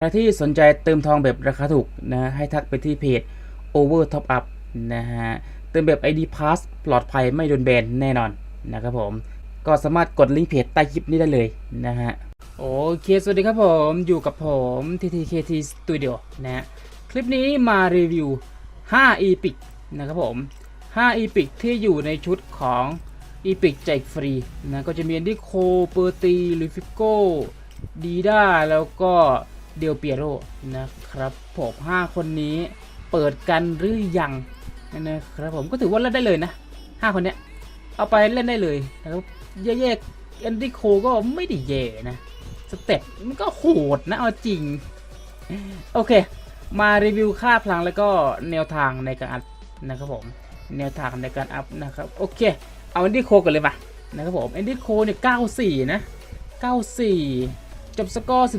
ใครที่สนใจเติมทองแบบราคาถูกนะให้ทักไปที่เพจ Over Top Up นะฮะเติมแบบ ID Pass ปลอดภัยไม่โดนแบนแน่นอนนะครับผม ก็สามารถกดลิงก์เพจใต้คลิปนี้ได้เลยนะฮะโอเค สวัสดีครับผมอยู่กับผม TTKT Studio นะฮะคลิปนี้มารีวิว 5 Epic นะครับผม 5 Epic ที่อยู่ในชุดของ Epic แจกฟรีนะก็จะมีอันดิโคเปอร์ตีลิฟิโกดีด้าแล้วก็ เดลเปียโรนะครับผม5คนนี้เปิดกันหรือยังนะครับผมก็ถือว่าเล่นได้เลยนะ 5 คนเนี้ยเอาไปเล่นได้เลยนะครับแย่ๆแอนดี้โคก็ไม่ได้แย่นะสเต็ปมันก็โหดนะเอาจริง โอเค มารีวิวค่าพลังแล้วก็แนวทางในการอัพนะครับผมแนวทางในการอัพนะครับโอเค เอาแอนดี้โคกันเลยป่ะนะครับผมแอนดี้โคเนี่ย94นะ94จบสกอร์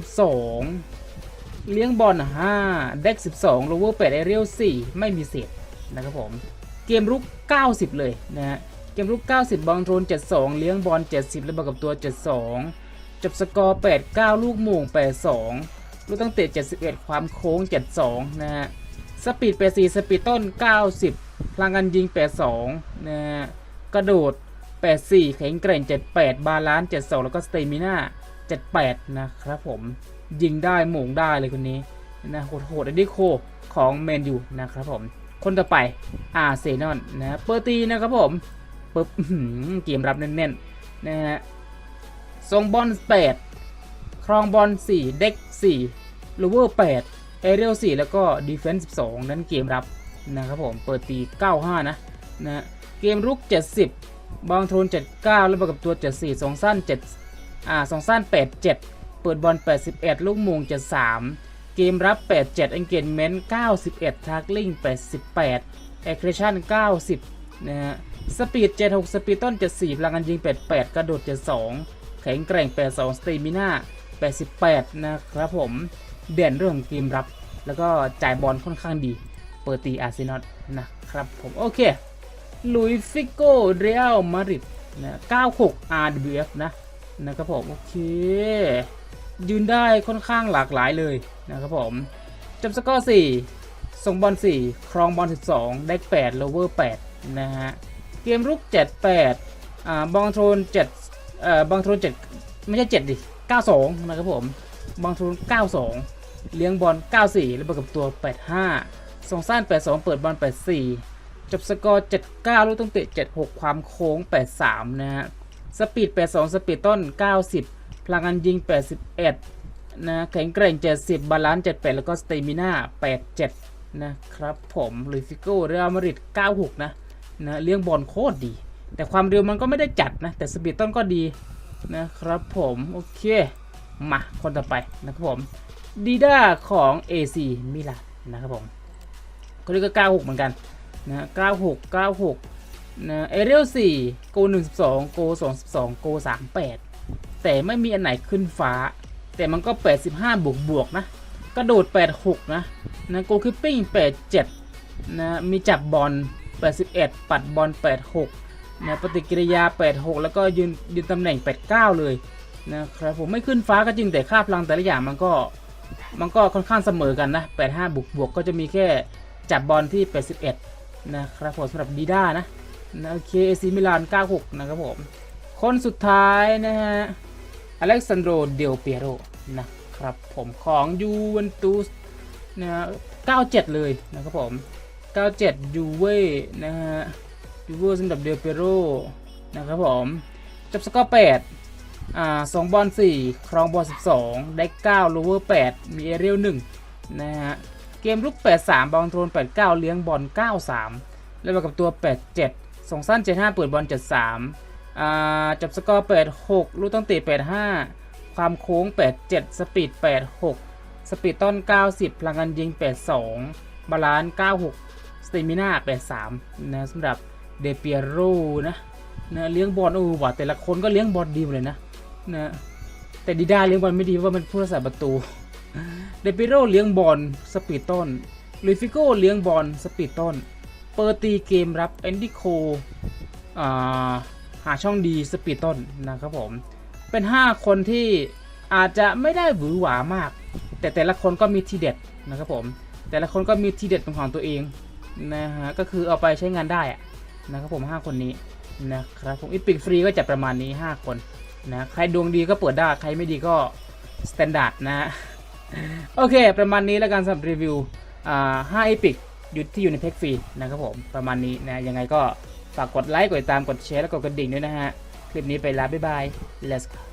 12 เลี้ยงบอล5เด็ก 12โลเวอร์8เอเรียล4ไม่มีเศษนะครับผม เกมรุก 90 เลยนะฮะ เกมรุก 90 บอลโทน 72 เลี้ยงบอล 70 แล้วบวกกับตัว 72 จบสกอร์ 89 ลูกโมง82 ลูกตั้งเตะ 71 ความโค้ง 72 นะฮะ สปีด 84 สปีดต้น 90 พลังกันยิง 82 นะฮะ กระโดด 84 แข็งแกร่ง 78 บาลานซ์ 72 แล้วก็สเตมิน่า78 นะครับผม ยิงได้หม่งได้เลยคนนี้นะโหดๆอันนี้โคของแมนยูนะครับผม คนต่อไปอาร์เซนอลนะเปอร์ตีนะครับผมปึ๊บเกมรับแน่นๆนะฮะทรงบอล8ครองบอล4 เด็ก4ลูเวอร์8เอเรียล4แล้วก็ดีเฟนส์12 นั้นเกมรับนะครับผม เปิดตี 95 นะนะเกมรุก 70 บางโทน 79 แล้วบวกกับตัว 74สองสั้น7อ่าสองสั้น 87 เปิดบอล 81 ลูกโมง73 เกมรับ 87 engagement 91 tackling 88 aggression 90 นะฮะ สปีด 76 สปีดต้น 74 พลังงานยิง 88 กระโดด 72 แข็งแกร่ง 82สเตมิน่า 88 นะครับผม เด่นเรื่องของเกมรับ แล้วก็จ่ายบอลค่อนข้างดี เปิดตีอาร์เซนอลนะครับผม โอเคลุยฟิโก้เรอัลมาดริดนะ96 RWF นะ นะครับผมโอเค ยืนได้ค่อนข้างหลากหลายเลยนะครับผมจบสกอร์4ส่งบอล4 ครองบอล12 ได้8โลเวอร์8นะฮะ เกมรุก 7 8อ่าบองโทน7เอ่อบองโทน7ไม่ใช่ 7 ดิ 92 นะครับผม บองโทน 92 เลี้ยงบอล 94 แล้วบวกกับตัว 85 ส่งสั้น 82 เปิดบอล 84 จบสกอร์ 79 ลูกต้องเตะ 76 ความโค้ง 83 นะฮะ สปีด 82 สปีดต้น 90 พลังงานยิง 81 นะ แข็งแกร่ง 70 บาลานซ์ 78 แล้วก็สเตมิน่า 87 นะครับผมลุยฟิโก้เรอัลมาริด96 นะนะเลี้ยงบอลโคตรดี แต่ความเร็วมันก็ไม่ได้จัดนะ แต่สปีดต้นก็ดีนะครับผม โอเค มาคนต่อไปนะครับผมดีด้าของ AC มิลานนะครับผมคนนี้ก็ 96 เหมือนกันนะ96 96 นะเอเรียล4โก1 2โก2 2โก38แปดแต่ไม่มีอันไหนขึ้นฟ้า แต่มันก็85บห้าบวกบวกนะ กระโดด86นะนะโกคิปปิ้ง87นะมีจับบอล81ปัดบอล86นะปฏิกิริยา 86 แล้วก็ยืนยืนตำแหน่ง 89 เลยนะครับผมไม่ขึ้นฟ้าก็จริงแต่ค่าพลังแต่ละอย่างมันก็มันก็ค่อนข้างเสมอกันนะ 85 บวกบวกก็จะมีแค่จับบอลที่ 81 นะครับผมสำหรับดีด้านะ นะโอเคเอซีมิลาน96 นะครับผม คนสุดท้ายนะฮะ อเล็กซานโดรเดลเปียโรนะครับผมของยูเวนตุสนะฮะ97 เลยนะครับผม 97 ยูเว่นะฮะ ยูเว่สำหรับเดลเปียโรนะครับผมจบสกอร์8อ่า2บอล4ครองบอล12 ได้9โลเวอร์ 8 มีเอเรียล1นะฮะ เกมลุก 83 บอลโทน 89 เลี้ยงบอล 93 แล้วมากับตัว 87 ส่งสั้น 75 เปิดบอล73อ่าจับสกอร์ 86 ลูกต้องเตะ85 ความโค้ง 87 สปีด 86 สปีดต้น 90 พลังงานยิง 82 บาลานซ์ 96 สเตมิน่า 83 นะสำหรับเดเปียโรนะนะเลี้ยงบอลโอ้ว่ะแต่ละคนก็เลี้ยงบอลดีหมดเลยนะนะแต่ดีด้าเลี้ยงบอลไม่ดีเพราะมันผู้รักษาประตู เดปิโรเลี้ยงบอลสปีดต้นลุยฟิโก้เลี้ยงบอลสปีดต้น ปอร์ตีเกมรับแอนดี้โคหาช่องดีสปีดต้นนะครับผม เป็น 5 คนที่อาจจะไม่ได้หวือหวามาก แต่แต่ละคนก็มีทีเด็ดนะครับผม แต่ละคนก็มีทีเด็ดเป็นของตัวเองนะฮะก็คือเอาไปใช้งานได้นะครับผม 5 คนนี้นะครับผมอีพิกฟรีก็จะประมาณนี้ 5 คนนะใครดวงดีก็เปิดได้ใครไม่ดีก็สแตนดาร์ดนะฮะโอเค ประมาณนี้แล้วกันสำหรับรีวิวอ่า5อีพิก อยู่ที่อยู่ในแพ็กฟรีนะครับผมประมาณนี้นะยังไงก็ฝากกดไลค์กดติดตามกดแชร์แล้วกดกระดิ่งด้วยนะฮะคลิปนี้ไปแล้วบ๊ายบาย let's go